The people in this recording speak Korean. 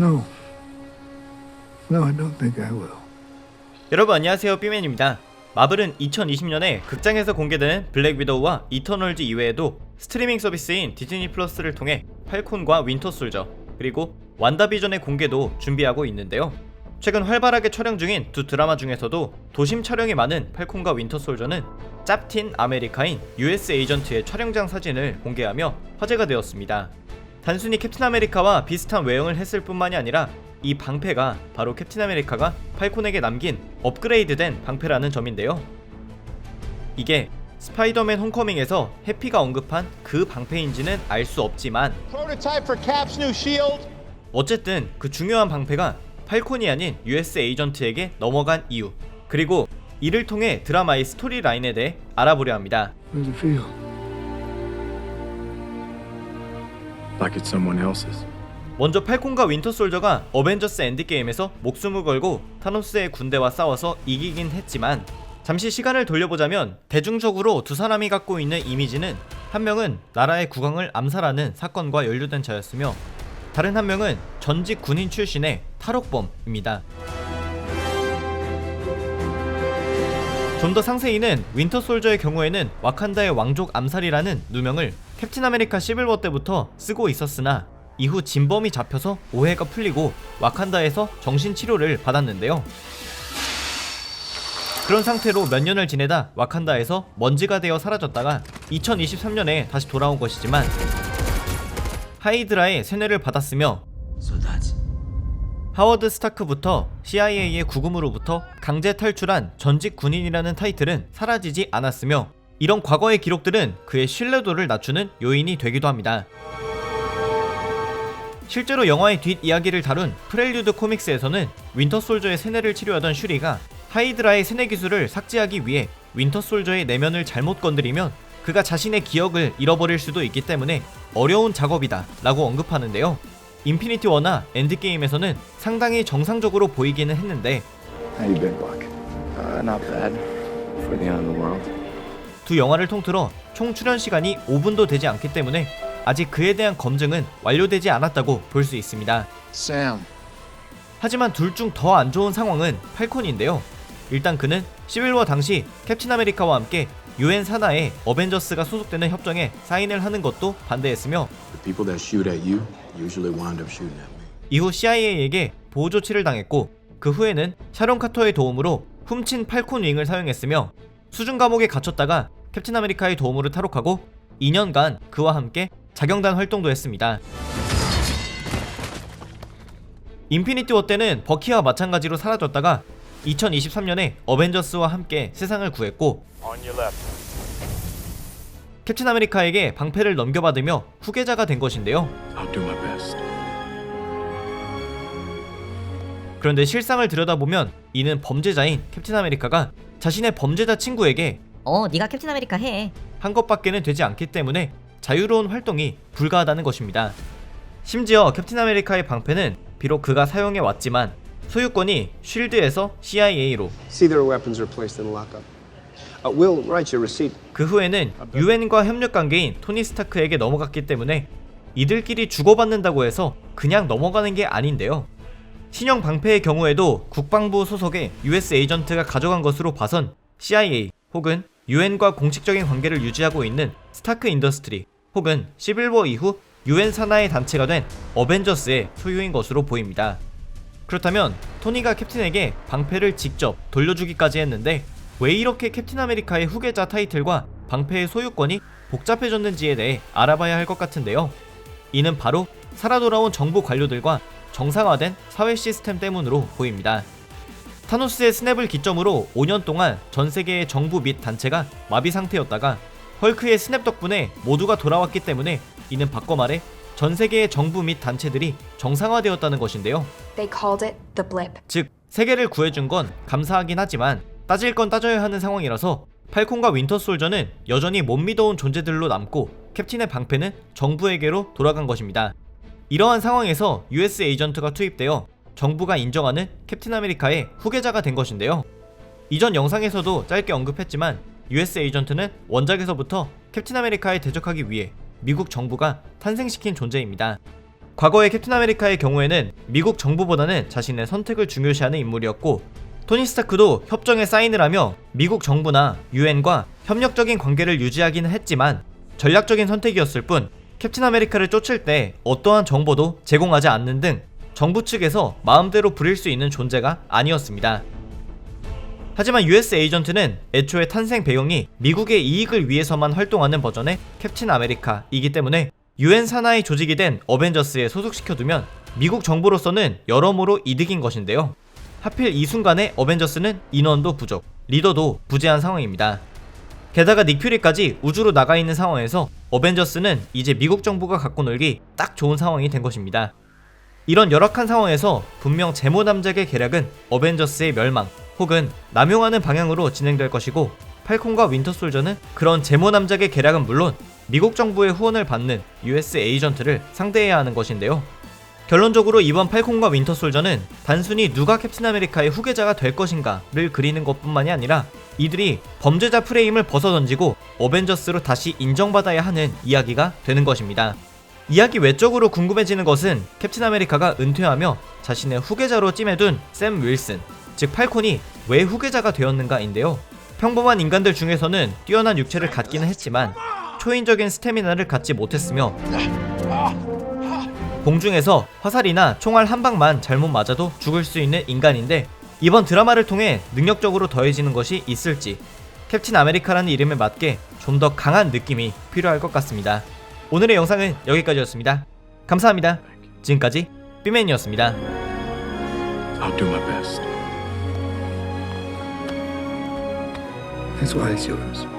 No. No, I don't think I will. 여러분 안녕하세요 삐맨입니다. 마블은 2020년에 극장에서 공개되는 블랙 위도우와 이터널즈 이외에도 스트리밍 서비스인 디즈니 플러스를 통해 팔콘과 윈터 솔저 그리고 완다비전의 공개도 준비하고 있는데요. 최근 활발하게 촬영 중인 두 드라마 중에서도 도심 촬영이 많은 팔콘과 윈터 솔저는 짭틴 아메리카인 US 에이전트의 촬영장 사진을 공개하며 화제가 되었습니다. 단순히 캡틴 아메리카와 비슷한 외형을 했을 뿐만이 아니라 이 방패가 바로 캡틴 아메리카가 팔콘에게 남긴 업그레이드된 방패라는 점인데요. 이게 스파이더맨 홈커밍에서 해피가 언급한 그 방패인지는 알 수 없지만 Prototype for Cap's new shield. 어쨌든 그 중요한 방패가 팔콘이 아닌 US 에이전트에게 넘어간 이유 그리고 이를 통해 드라마의 스토리 라인에 대해 알아보려 합니다. Like it's someone else's. 먼저 팔콘과 윈터 솔저가 어벤져스 엔드게임에서 목숨을 걸고 타노스의 군대와 싸워서 이기긴 했지만 잠시 시간을 돌려보자면 대중적으로 두 사람이 갖고 있는 이미지는 한 명은 나라의 국왕을 암살하는 사건과 연루된 자였으며 다른 한 명은 전직 군인 출신의 탈옥범입니다. 좀 더 상세히는 윈터 솔저의 경우에는 와칸다의 왕족 암살이라는 누명을 캡틴 아메리카 시빌워 때부터 쓰고 있었으나 이후 진범이 잡혀서 오해가 풀리고 와칸다에서 정신치료를 받았는데요. 그런 상태로 몇 년을 지내다 와칸다에서 먼지가 되어 사라졌다가 2023년에 다시 돌아온 것이지만 하이드라의 세뇌를 받았으며 하워드 스타크부터 CIA의 구금으로부터 강제 탈출한 전직 군인이라는 타이틀은 사라지지 않았으며 이런 과거의 기록들은 그의 신뢰도를 낮추는 요인이 되기도 합니다. 실제로 영화의 뒷이야기를 다룬 프렐류드 코믹스에서는 윈터 솔저의 세뇌를 치료하던 슈리가 하이드라의 세뇌 기술을 삭제하기 위해 윈터 솔저의 내면을 잘못 건드리면 그가 자신의 기억을 잃어버릴 수도 있기 때문에 어려운 작업이다 라고 언급하는데요. 인피니티 워나 엔드게임에서는 상당히 정상적으로 보이기는 했는데 두 영화를 통틀어 총 출연 시간이 5분도 되지 않기 때문에 아직 그에 대한 검증은 완료되지 않았다고 볼 수 있습니다. Sam. 하지만 둘 중 더 안 좋은 상황은 팔콘인데요. 일단 그는 시빌워 당시 캡틴 아메리카와 함께 유엔 산하에 어벤져스가 소속되는 협정에 사인을 하는 것도 반대했으며 The people that shoot at you usually wind up shooting at me. 이후 CIA에게 보호 조치를 당했고 그 후에는 샤론 카터의 도움으로 훔친 팔콘 윙을 사용했으며 수중 감옥에 갇혔다가 캡틴 아메리카의 도움으로 탈옥하고 2년간 그와 함께 자경단 활동도 했습니다. 인피니티 워 때는 버키와 마찬가지로 사라졌다가 2023년에 어벤져스와 함께 세상을 구했고 캡틴 아메리카에게 방패를 넘겨받으며 후계자가 된 것인데요. I'll do my best. 그런데 실상을 들여다보면 이는 범죄자인 캡틴 아메리카가 자신의 범죄자 친구에게 어, 네가 캡틴 아메리카 해. 한 것밖에는 되지 않기 때문에 자유로운 활동이 불가하다는 것입니다. 심지어 캡틴 아메리카의 방패는 비록 그가 사용해 왔지만 소유권이 쉴드에서 CIA로 See their weapons are placed in lockup. Uh, we'll write you a receipt. 그 후에는 유엔과 협력 관계인 토니 스타크에게 넘어갔기 때문에 이들끼리 주고받는다고 해서 그냥 넘어가는 게 아닌데요. 신형 방패의 경우에도 국방부 소속의 US 에이전트가 가져간 것으로 봐선 CIA 혹은 유엔과 공식적인 관계를 유지하고 있는 스타크 인더스트리 혹은 시빌워 이후 유엔 산하의 단체가 된 어벤져스의 소유인 것으로 보입니다. 그렇다면 토니가 캡틴에게 방패를 직접 돌려주기까지 했는데 왜 이렇게 캡틴 아메리카의 후계자 타이틀과 방패의 소유권이 복잡해졌는지에 대해 알아봐야 할 것 같은데요. 이는 바로 살아 돌아온 정부 관료들과 정상화된 사회 시스템 때문으로 보입니다. 타노스의 스냅을 기점으로 5년 동안 전 세계의 정부 및 단체가 마비 상태였다가 헐크의 스냅 덕분에 모두가 돌아왔기 때문에 이는 바꿔 말해 전 세계의 정부 및 단체들이 정상화되었다는 것인데요. 즉 세계를 구해준 건 감사하긴 하지만 따질 건 따져야 하는 상황이라서 팔콘과 윈터 솔저는 여전히 못 믿어온 존재들로 남고 캡틴의 방패는 정부에게로 돌아간 것입니다. 이러한 상황에서 US 에이전트가 투입되어 정부가 인정하는 캡틴 아메리카의 후계자가 된 것인데요. 이전 영상에서도 짧게 언급했지만 US 에이전트는 원작에서부터 캡틴 아메리카에 대적하기 위해 미국 정부가 탄생시킨 존재입니다. 과거의 캡틴 아메리카의 경우에는 미국 정부보다는 자신의 선택을 중요시하는 인물이었고 토니 스타크도 협정에 사인을 하며 미국 정부나 유엔과 협력적인 관계를 유지하기는 했지만 전략적인 선택이었을 뿐 캡틴 아메리카를 쫓을 때 어떠한 정보도 제공하지 않는 등 정부 측에서 마음대로 부릴 수 있는 존재가 아니었습니다. 하지만 US 에이전트는 애초에 탄생 배경이 미국의 이익을 위해서만 활동하는 버전의 캡틴 아메리카이기 때문에 유엔 산하의 조직이 된 어벤져스에 소속시켜두면 미국 정부로서는 여러모로 이득인 것인데요. 하필 이 순간에 어벤져스는 인원도 부족, 리더도 부재한 상황입니다. 게다가 닉퓨리까지 우주로 나가 있는 상황에서 어벤져스는 이제 미국 정부가 갖고 놀기 딱 좋은 상황이 된 것입니다. 이런 열악한 상황에서 분명 제모 남작의 계략은 어벤져스의 멸망 혹은 남용하는 방향으로 진행될 것이고 팔콘과 윈터솔저는 그런 제모 남작의 계략은 물론 미국 정부의 후원을 받는 US 에이전트를 상대해야 하는 것인데요. 결론적으로 이번 팔콘과 윈터솔저는 단순히 누가 캡틴 아메리카의 후계자가 될 것인가를 그리는 것뿐만이 아니라 이들이 범죄자 프레임을 벗어던지고 어벤져스로 다시 인정받아야 하는 이야기가 되는 것입니다. 이야기 외적으로 궁금해지는 것은 캡틴 아메리카가 은퇴하며 자신의 후계자로 찜해둔 샘 윌슨, 즉 팔콘이 왜 후계자가 되었는가인데요. 평범한 인간들 중에서는 뛰어난 육체를 갖기는 했지만 초인적인 스태미나를 갖지 못했으며 공중에서 화살이나 총알 한 방만 잘못 맞아도 죽을 수 있는 인간인데 이번 드라마를 통해 능력적으로 더해지는 것이 있을지 캡틴 아메리카라는 이름에 맞게 좀 더 강한 느낌이 필요할 것 같습니다. 오늘의 영상은 여기까지였습니다. 감사합니다. 지금까지 삐맨이었습니다. I'll do my best. That's why it's yours.